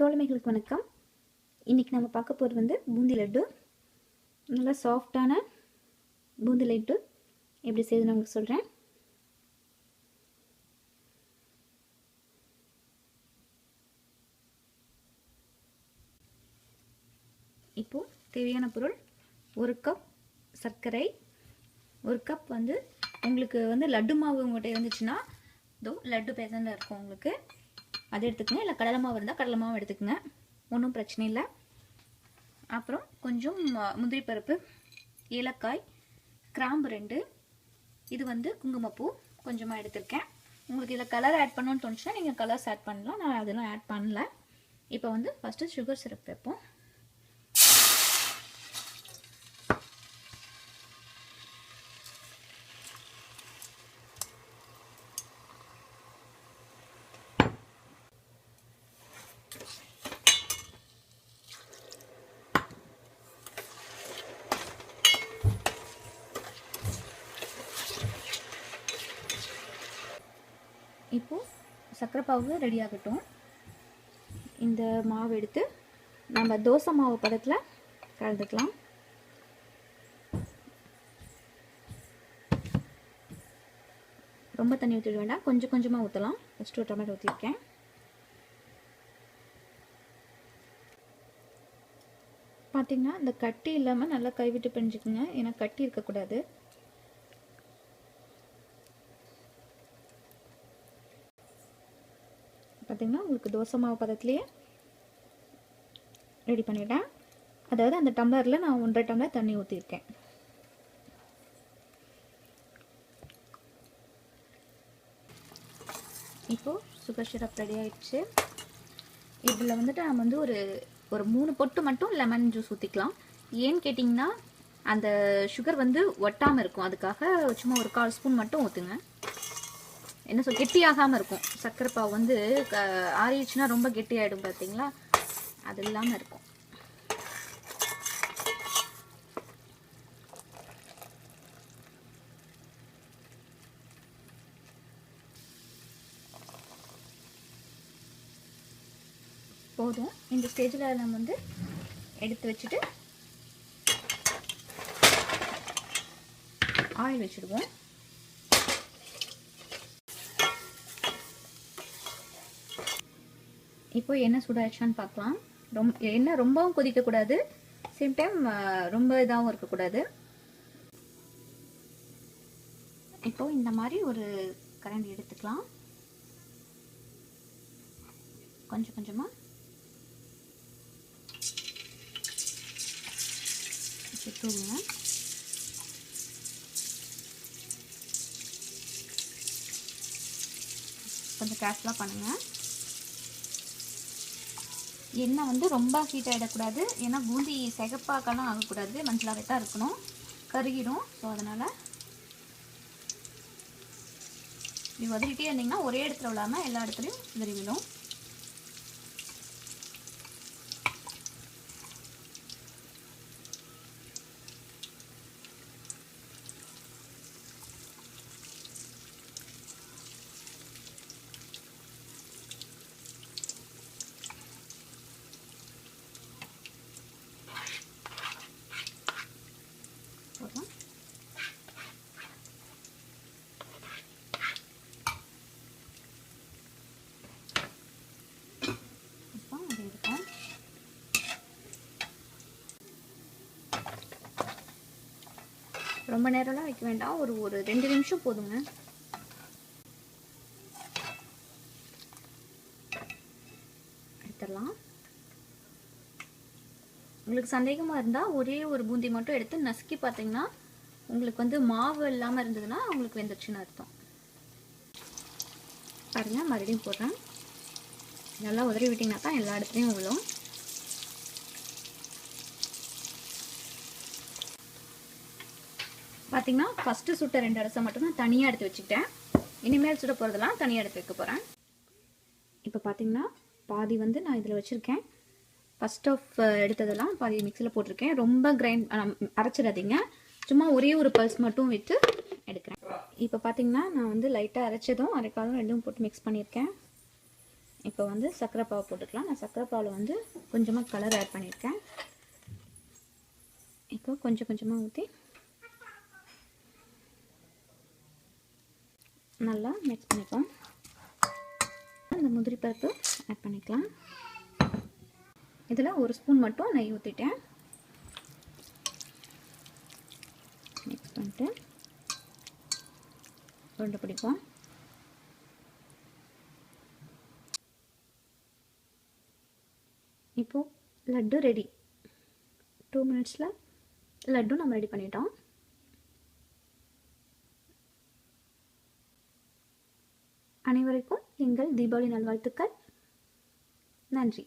தோழமைகளுக்கு வணக்கம். இன்றைக்கி நம்ம பார்க்க போகிறது வந்து பூந்தி லட்டு. நல்லா சாஃப்டான பூந்தி லட்டு. எப்படி செய்யுதுன்னு உங்களுக்கு சொல்கிறேன் இப்போது தேவையான பொருள் ஒரு கப் சர்க்கரை ஒரு கப் வந்து உங்களுக்கு வந்து லட்டு மாவு உங்கள்கிட்ட இருந்துச்சுன்னா இதோ லட்டு பேசண்டாக இருக்கும் உங்களுக்கு. அது எடுத்துக்கங்க. இல்லை கடலை மாவு இருந்தால் கடலை மாவு எடுத்துக்கங்க. ஒன்றும் பிரச்சனை இல்லை. அப்புறம் கொஞ்சம் முந்திரி பருப்பு ஏலக்காய் கிராம்பு ரெண்டு. இது வந்து குங்குமப்பூ கொஞ்சமாக எடுத்திருக்கேன். உங்களுக்கு இதில் கலர் ஆட் பண்ணணும்னு தோணுச்சுன்னா நீங்கள் கலர்ஸ் ஆட் பண்ணலாம். நான் அதெல்லாம் ஆட் பண்ணல. இப்போ வந்து ஃபஸ்ட்டு சுகர் சிரப் வைப்போம். இப்போது சர்க்கரை பாவு ரெடி ஆகட்டும். இந்த மாவு எடுத்து நம்ம தோசை மாவு பதத்தில் கலந்துக்கலாம். ரொம்ப தண்ணி ஊற்றிட வேண்டாம். கொஞ்சம் கொஞ்சமாக ஊற்றலாம் ஃபஸ்ட்டு ஒரு டொமேட்டோ ஊற்றிருக்கேன் பார்த்தீங்கன்னா இந்த கட்டி இல்லாமல் நல்லா கைவிட்டு பிரிஞ்சுக்குங்க. ஏன்னா கட்டி இருக்கக்கூடாது. பார்த்தீங்கன்னா உங்களுக்கு தோசை மாவு பதத்துலேயே ரெடி பண்ணிட்டேன். அதாவது அந்த டம்ளரில் நான் ஒன்றரை டம்ளர் தண்ணி ஊற்றிருக்கேன் இப்போது சுகர் சிரப் ரெடி ஆகிடுச்சு இதில் வந்துட்டு நம்ம வந்து ஒரு ஒரு மூணு பொட்டு மட்டும் லெமன் ஜூஸ் ஊற்றிக்கலாம் ஏன்னு கேட்டிங்கன்னா அந்த சுகர் வந்து ஒட்டாமல் இருக்கும். அதுக்காக சும்மா ஒரு கால் ஸ்பூன் மட்டும் ஊற்றுங்க என்ன சொல் கெட்டியாகாமல் இருக்கும். சர்க்கரை பாவு வந்து க- ஆறிடுச்சுன்னா ரொம்ப கெட்டியாயிடும் பார்த்தீங்களா அது இல்லாமல் இருக்கும். போதும். இந்த ஸ்டேஜில் நம்ம வந்து எடுத்து வச்சுட்டு ஆயில் வச்சுடுவோம். இப்போ எண்ணெய் சூடாயிடுச்சான்னு பார்க்கலாம். ரொம்ப எண்ணெய் ரொம்பவும் கொதிக்கக்கூடாது. சேம் டைம் ரொம்ப இதாகவும் இருக்கக்கூடாது. இப்போ இந்த மாதிரி ஒரு கரண்டி எடுத்துக்கலாம். கொஞ்சம் கொஞ்சமாக சுற்றுங்க கொஞ்சம் கேர்ஃபுல்லாக பண்ணுங்கள் எண்ணெய் வந்து ரொம்ப ஹீட் ஆகிடக்கூடாது ஏன்னா பூந்தி சிகப்பாக்கெல்லாம் ஆகக்கூடாது. மஞ்சளாகவே தான் இருக்கணும். கருகிடும். ஸோ அதனால் இப்படி உதறிட்டே இருந்தீங்கன்னா ஒரே இடத்துல விழாமல் எல்லா இடத்துலையும் உதறி விடும் போதும் இப்போ அது இருக்கும் ரொம்ப நேரம்லாம் வைக்க வேண்டாம். ஒரு ஒரு ரெண்டு நிமிஷம் போதுங்க. எடுத்துடலாம். உங்களுக்கு சந்தேகமாக இருந்தால் ஒரே ஒரு பூந்தி மட்டும் எடுத்து நசுக்கி பார்த்தீங்கன்னா உங்களுக்கு வந்து மாவு இல்லாமல் இருந்ததுன்னா உங்களுக்கு வெந்துருச்சுன்னு அர்த்தம். பாருங்கள் மறுபடியும் போடுறேன். நல்லா உதறி விட்டிங்கன்னா தான் எல்லா இடத்துலையும் விழும். பார்த்தீங்கன்னா ஃபஸ்ட்டு சுட்ட ரெண்டு அரசை மட்டும்தான் தனியாக எடுத்து வச்சுக்கிட்டேன். இனிமேல் சுட போகிறதெல்லாம் தனியாக எடுத்து வைக்க போகிறேன் இப்போ பார்த்தீங்கன்னா பாதி வந்து நான் இதில் வச்சுருக்கேன். ஃபஸ்ட் ஆஃப் எடுத்ததெல்லாம் பாதி மிக்சியில் போட்டிருக்கேன். ரொம்ப கிரைண்ட் அரைச்சிடாதீங்க. சும்மா ஒரே ஒரு பல்ஸ் மட்டும் விட்டு எடுக்கிறேன். இப்போ பார்த்தீங்கன்னா நான் வந்து லைட்டாக அரைச்சதும் அரைக்காதும் ரெண்டும் போட்டு மிக்ஸ் பண்ணியிருக்கேன். இப்போ வந்து சர்க்கரை பாவை போட்டுக்கலாம். நான் சர்க்கரை பாவில் வந்து கொஞ்சமாக கலர் ஆட் பண்ணியிருக்கேன். இப்போ கொஞ்சம் கொஞ்சமாக ஊற்றி நல்லா மிக்ஸ் பண்ணிக்கலாம். இந்த முந்திரி பருப்பு ஆட் பண்ணிக்கலாம். இதில் ஒரு ஸ்பூன் மட்டும் நெய் ஊற்றிட்டேன் மிக்ஸ் பண்ணிட்டு உருண்டை பிடிப்போம். இப்போது லட்டு ரெடி டூ மினிட்ஸில் லட்டு நம்ம ரெடி பண்ணிட்டோம். அனைவருக்கும் எங்கள் தீபாவளி நல்வாழ்த்துக்கள். நன்றி.